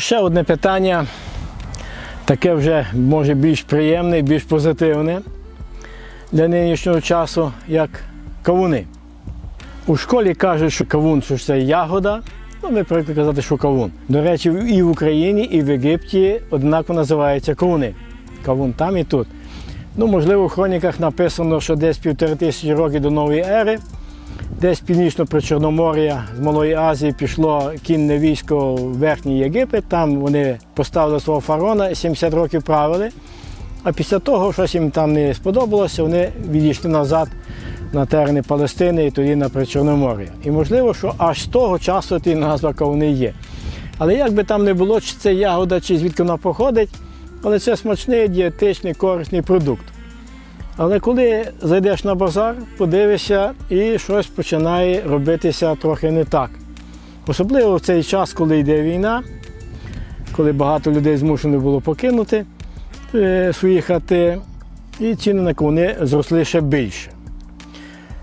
Ще одне питання, таке вже може більш приємне, більш позитивне для нинішнього часу, як кавуни. У школі кажуть, що кавун що це ягода. Ну, ми привикли казати, що кавун. До речі, і в Україні, і в Єгипті однаково називаються кавуни. Кавун там і тут. Ну, можливо, в хроніках написано, що десь півтори тисячі років до нової ери, десь північно при Чорномор'я з Малої Азії пішло кінне військо в Верхній Єгипет. Там вони поставили свого фараона, і 70 років правили. А після того, щось їм там не сподобалося, вони відійшли назад на терени Палестини і тоді на Причорномор'я. І можливо, що аж з того часу ті назва кавуни є. Але як би там не було, чи це ягода, чи звідки вона походить, але це смачний, дієтичний, корисний продукт. Але коли зайдеш на базар, подивишся і щось починає робитися трохи не так. Особливо в цей час, коли йде війна, коли багато людей змушено було покинути е, свої хати, і ціни на кавуни зросли ще більше.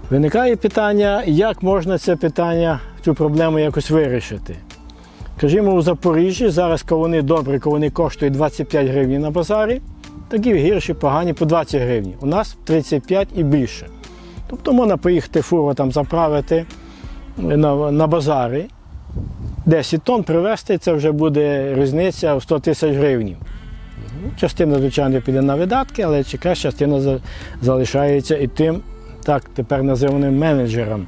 Виникає питання, як можна це питання, цю проблему якось вирішити. Скажімо, у Запоріжжі зараз кавуни добрі, кавуни коштують 25 гривень на базарі, такі гірші, погані по 20 гривень. У нас 35 і більше. Тобто можна поїхати фуру там заправити на, на базарі, 10 тонн привезти, це вже буде різниця в 100 тисяч гривень. Ну, Частина, звичайно, піде на видатки, але якась частина залишається і тим, так тепер називаним менеджерам.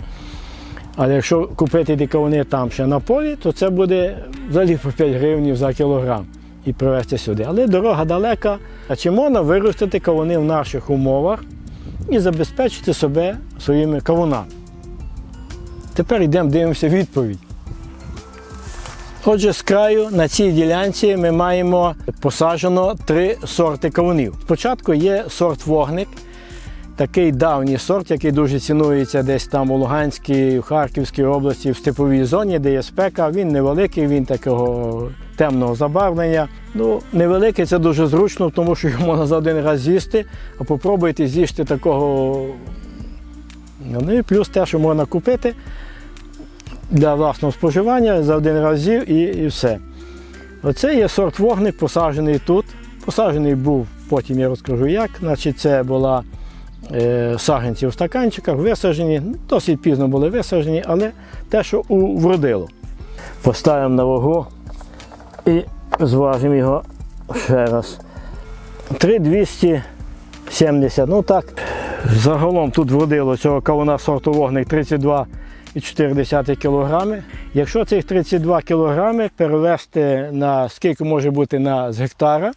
Але якщо купити ті кавуни там ще на полі, то це буде взагалі по 5 гривень за кілограм і привезти сюди. Але дорога далека. А чи можна виростити кавуни в наших умовах і забезпечити себе своїми кавунами? Тепер йдемо дивимося відповідь. Отже, з краю на цій ділянці ми маємо посаджено три сорти кавунів. Спочатку є сорт вогник, такий давній сорт, який дуже цінується десь там у Луганській, в Харківській області, в степовій зоні, де є спека. Він невеликий, він такого темного забарвлення. Ну, невеликий це дуже зручно, тому що його можна за один раз з'їсти, а попробуйте з'їсти такого. Ну і плюс те, що можна купити для власного споживання за один раз і, і все. Оце є сорт вогник, посаджений тут. Посаджений був, потім я розкажу як. Значить, це була е, саджанці у стаканчиках, висаджені, досить пізно були висаджені, але те, що вродило. Поставимо на вагу і зважимо його ще раз. 3270, ну так. Загалом тут вродило цього кавуна сорту вогник 32,4 кг. Якщо цих 32 кг перевести на скільки може бути на з гектара,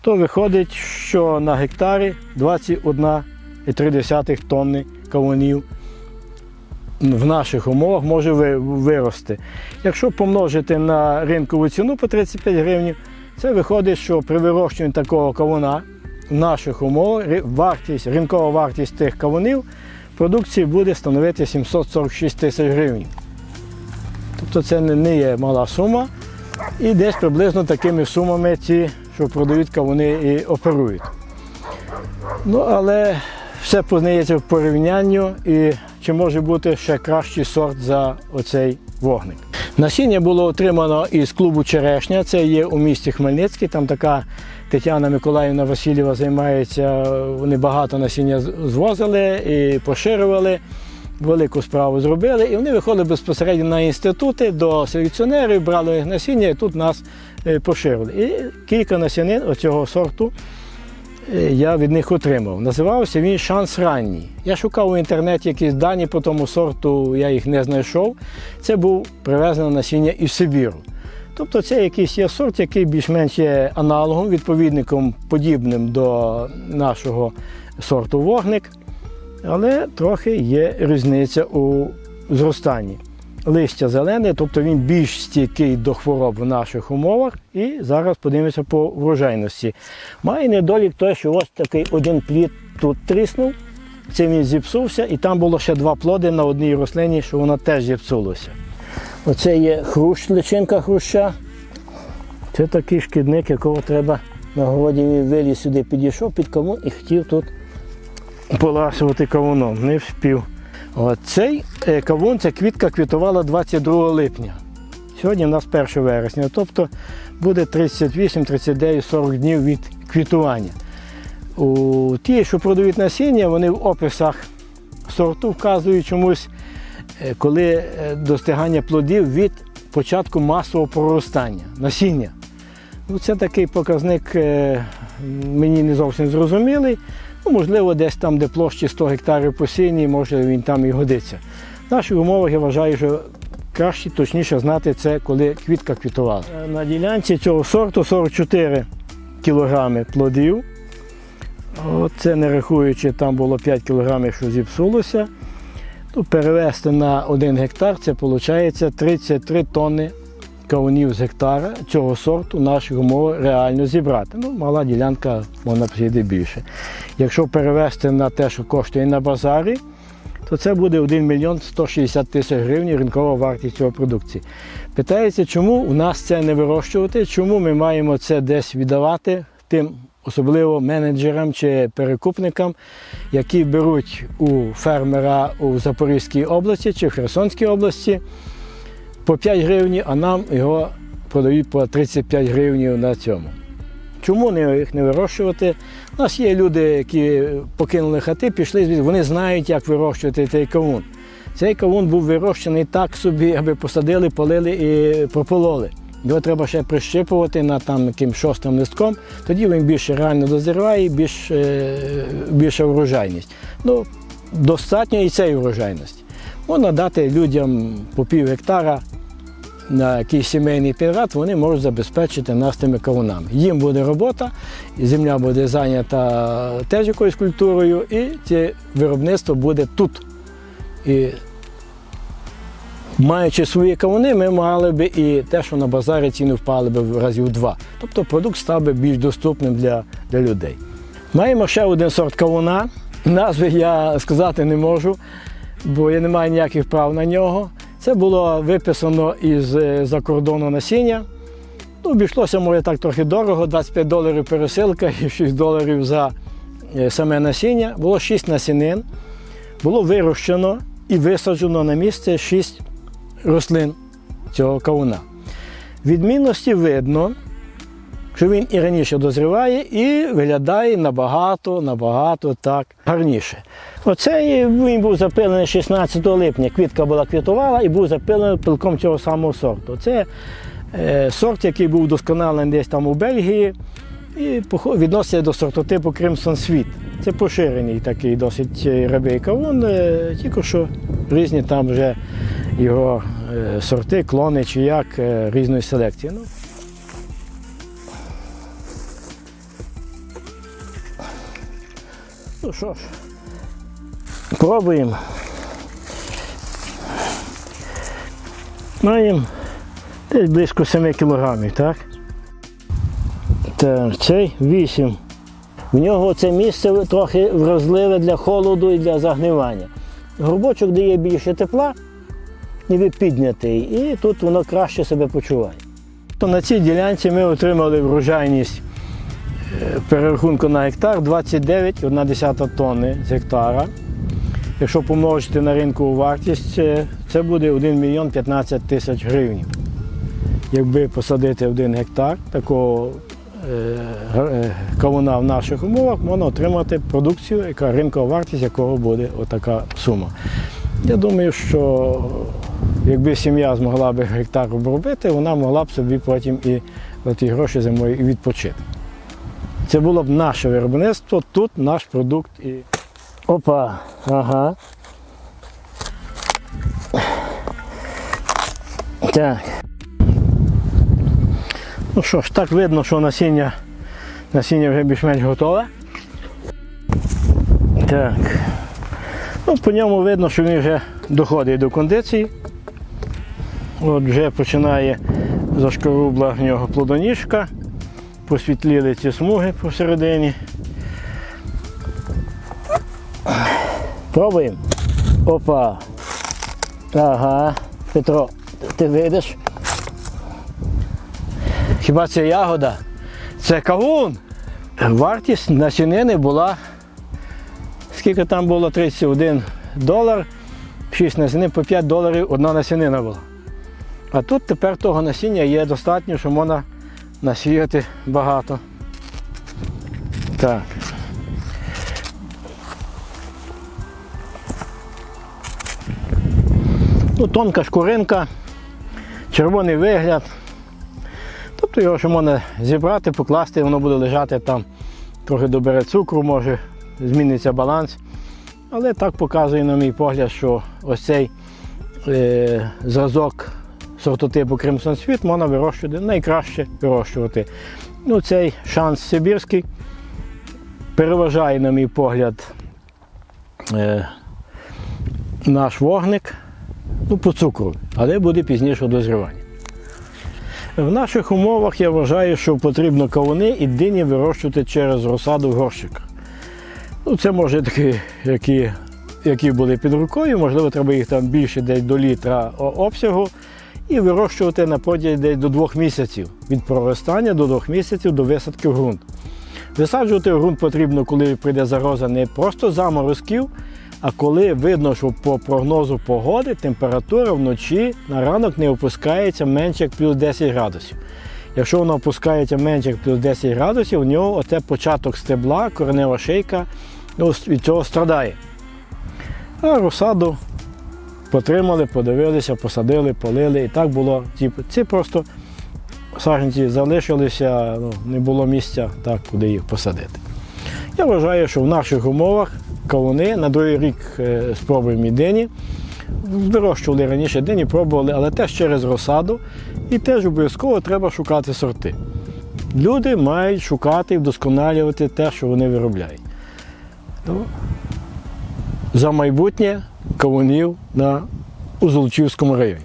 то виходить, що на гектарі 21,3 тонни кавунів в наших умовах може вирости. Якщо помножити на ринкову ціну по 35 гривень, це виходить, що при вирощуванні такого кавуна в наших умовах вартість, ринкова вартість тих кавунів продукції буде становити 746 тисяч гривень. Тобто це не- є мала сума. І десь приблизно такими сумами ці, що продають кавуни і оперують. Ну, але все познається в порівнянню і чи може бути ще кращий сорт за оцей вогник. Насіння було отримано із клубу Черешня, це є у місті Хмельницький. Там така Тетяна Миколаївна Васильєва займається. Вони багато насіння звозили і поширювали. Велику справу зробили, і вони виходили безпосередньо на інститути до селекціонерів, брали них насіння і тут нас е, поширили. І кілька насінин оцього сорту я від них отримав. Називався він Шанс ранній. Я шукав у інтернеті якісь дані по тому сорту, я їх не знайшов. Це був привезене насіння із Сибіру. Тобто це якийсь є сорт, який більш-менш є аналогом, відповідником подібним до нашого сорту вогник, але трохи є різниця у зростанні. Листя зелене, тобто він більш стійкий до хвороб в наших умовах. І зараз подивимося по врожайності. Має недолік той, що ось такий один плід тут тріснув, це він зіпсувся, і там було ще два плоди на одній рослині, що вона теж зіпсулася. Оце є хрущ, личинка хруща. Це такий шкідник, якого треба на городі виліз сюди, підійшов під кавун і хотів тут поласувати кавуном. Не вспів. Цей е, кавун, ця квітка квітувала 22 липня. Сьогодні в нас 1 вересня. Тобто буде 38, 39, 40 днів від квітування. У ті, що продають насіння, вони в описах сорту вказують чомусь, е, коли е, достигання плодів від початку масового проростання насіння. Ну, це такий показник мені не зовсім зрозумілий. Ну, можливо, десь там, де площі 100 гектарів посінні, може він там і годиться. В наших умовах я вважаю, що краще, точніше знати це, коли квітка квітувала. Е, На ділянці цього сорту 44 кілограми плодів. Це не рахуючи, там було 5 кілограмів, що зіпсулося. Ну, перевести на 1 гектар, це виходить 33 тонни кавунів з гектара цього сорту наші умови реально зібрати. Ну, мала ділянка можна посіяти більше. Якщо перевести на те, що коштує на базарі, то це буде 1 мільйон 160 тисяч гривень ринкова вартість цього продукції. Питається, чому у нас це не вирощувати, чому ми маємо це десь віддавати тим, особливо менеджерам чи перекупникам, які беруть у фермера у Запорізькій області чи в Херсонській області по 5 гривень, а нам його продають по 35 гривень на цьому. Чому не, їх не вирощувати? У нас є люди, які покинули хати, пішли звідси, вони знають, як вирощувати цей кавун. Цей кавун був вирощений так собі, аби посадили, полили і пропололи. Його треба ще прищипувати на там якимсь шостим листком, тоді він більше реально дозріває більш, е, більша врожайність. Ну, достатньо і цієї врожайності. Можна дати людям по пів гектара на якийсь сімейний підряд, вони можуть забезпечити нас тими кавунами. Їм буде робота, земля буде зайнята теж якоюсь культурою, і це виробництво буде тут. І маючи свої кавуни, ми мали би і те, що на базарі ціни впали б в разів два. Тобто продукт став би більш доступним для, для людей. Маємо ще один сорт кавуна. Назви я сказати не можу, бо я не маю ніяких прав на нього. Це було виписано із е, за кордону насіння. Ну, обійшлося моє так трохи дорого, 25 доларів пересилка і 6 доларів за е, саме насіння. Було 6 насінин. Було вирощено і висаджено на місце 6 рослин цього кавуна. Відмінності видно, що він і раніше дозріває, і виглядає набагато, набагато так гарніше. Оцей він був запилений 16 липня. Квітка була квітувала і був запилений пилком цього самого сорту. Це е, сорт, який був вдосконалений десь там у Бельгії, і відноситься до сортотипу Sweet. Це поширений такий досить е, рябий кавун, е, тільки що різні там вже його е, сорти, клони чи як е, різної селекції. Ну, Ну що ж, пробуємо. Маємо десь близько 7 кілограмів, так? Так, цей 8. В нього це місце трохи вразливе для холоду і для загнивання. Горбочок дає більше тепла, ніби піднятий, і тут воно краще себе почуває. То на цій ділянці ми отримали врожайність перерахунку на гектар 29,1 тонни з гектара. Якщо помножити на ринкову вартість, е, це буде 1 мільйон 15 тисяч гривень. Якби посадити один гектар такого е, е, кавуна в наших умовах, можна отримати продукцію, яка ринкова вартість якого буде отака сума. Я думаю, що якби сім'я змогла б гектар обробити, вона могла б собі потім і ті гроші зимою і відпочити. Це було б наше виробництво, тут наш продукт і. Опа, ага. Так. Ну що ж, так видно, що насіння, насіння вже більш-менш готове. Так. Ну, по ньому видно, що він вже доходить до кондиції. От вже починає зашкорубла в нього плодоніжка, посвітліли ці смуги посередині. Пробуємо. Опа. Ага. Петро, ти вийдеш? Хіба це ягода? Це кавун. Вартість насінини була. Скільки там було? 31 долар. 6 насінин по 5 доларів одна насінина була. А тут тепер того насіння є достатньо, що можна насіяти багато. Так. Ну, тонка шкуринка, червоний вигляд. Тобто його ще можна зібрати, покласти, воно буде лежати там, трохи добере цукру, може зміниться баланс. Але так показує, на мій погляд, що ось цей е, зразок сортотипу Кримсон Світ можна вирощувати, найкраще вирощувати. Ну, цей шанс Сибірський переважає, на мій погляд, е, наш вогник ну, по цукру, але буде пізніше у дозріванні. В наших умовах я вважаю, що потрібно кавуни і дині вирощувати через розсаду в горщиках. Ну, це може такі, які, які були під рукою, можливо, треба їх там більше десь до літра обсягу і вирощувати на протязі десь до двох місяців. Від проростання до двох місяців до висадки в ґрунт. Висаджувати в ґрунт потрібно, коли прийде загроза не просто заморозків, а коли видно, що по прогнозу погоди температура вночі на ранок не опускається менше як плюс 10 градусів. Якщо вона опускається менше як плюс 10 градусів, у нього оце початок стебла, коренева шийка ну, від цього страдає. А розсаду потримали, подивилися, посадили, полили. І так було. Типу, ці просто саджанці залишилися, ну, не було місця, так, куди їх посадити. Я вважаю, що в наших умовах кавуни на другий рік е, спробуємо і дині. Вирощували раніше дині, пробували, але теж через розсаду. І теж обов'язково треба шукати сорти. Люди мають шукати і вдосконалювати те, що вони виробляють. Ну, За майбутнє кавунів на у Золочівському районі.